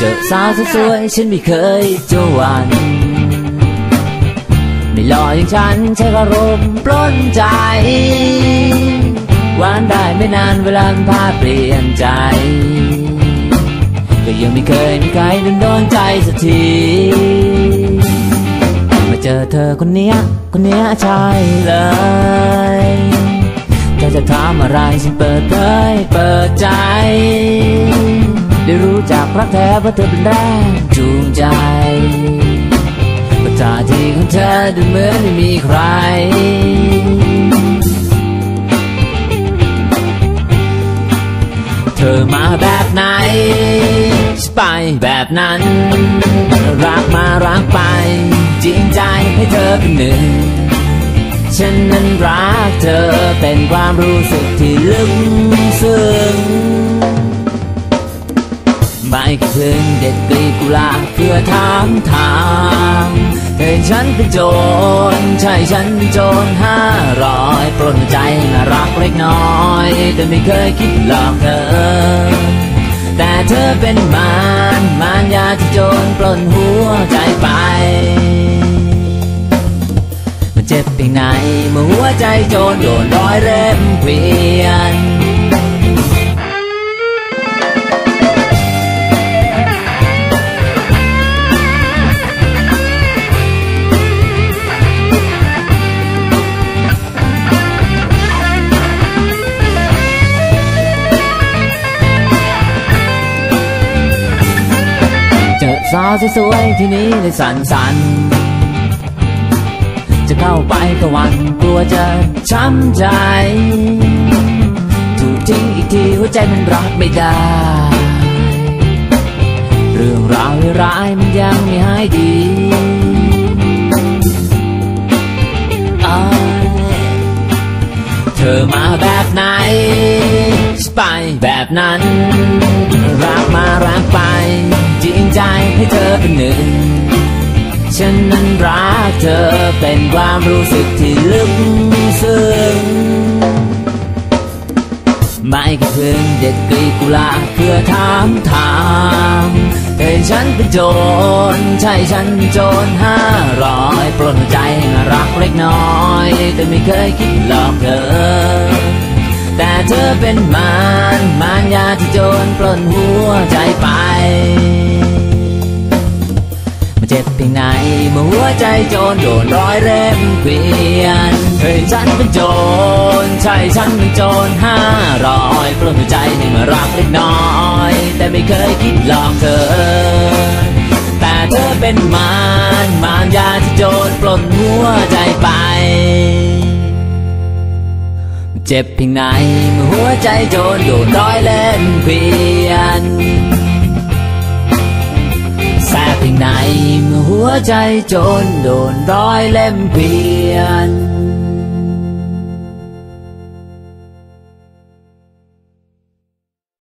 จอสาวสวยฉันไม่เคยจะหวั่นไม่หล่ออย่างฉันใช้อารมณ์ปล้นใจหวานได้ไม่นานเวลามันพาเปลี่ยนใจ ก็ยังไม่เคยมีใครโดนโดนใจสักทีมาเจอเธอคนเนี้ยคนเนี้ยใช่เลยเธอจะถามอะไรฉันเปิดเผยเปิดใจ ได้รู้จักรักแท้เพราะเธอเป็นแรงจูงใจประจาที่ของเธอดูเหมือนไม่มีใคร เธอมาแบบไหนสไปแบบนั้น รักมารักไป จริงใจให้เธอเป็นหนึ่งฉันนั้นรักเธอเป็นความรู้สึกที่ลึกซึ้ง ไม่คิดถึงเด็ดกลีบกุหลาบเพื่อถามทางเห็นฉันเป็นโจรใช่ฉันเป็นโจรห้าร้อยปล้นใจน่ารักเล็กน้อยแต่ไม่เคยคิดหลอกเธอ แต่เธอเป็นมารมารยาที่โจรปล้นหัวใจไปมันเจ็บเพียงไหนเมื่อหัวใจโจรโดนร้อยเร็มเกวียน สาวสวยๆที่นี้เลยสันสันจะเข้าไปก็หวันกลัวจะช้ำใจ ถูกทิ้งอีกทีหัวใจมันรับไม่ได้ เรื่องราวร้ายๆมันยังไม่หายดีเธอมาแบบไหนสไปแบบนั้น รักมารักไปจริง ให้เธอเป็นหนึ่ง ฉันนั้นรักเธอเป็นความรู้สึกที่ลึกซึ้งไม่คิดถึงเด็ดกลีกุหลาบเพื่อถามทางเห็นฉันเป็นโจรใช่ฉันโจรห้าร้อยปล้นใจน่ารักเล็กน้อย แต่ไม่เคยคิดหลอกเธอ แต่เธอเป็นมารมารยาที่โจรปล้นหัวใจไป มื่อหัวใจโจรโดนร้อยเร็มเกวียนเฮ้ยฉันเป็นโจรใช่ฉันเป็นโจรห้ารอยปล้นหัวใจให้มารักเล็กน้อย แต่ไม่เคยคิดหลอกเธอ แต่เธอเป็นมารมารยาที่โจรปล้นหัวใจไปเจ็บเพียงไหนเมื่อหัวใจโจรโดนร้อยเล่มเกวี ใจจนโดนร้อยเล่มเปลี่ยน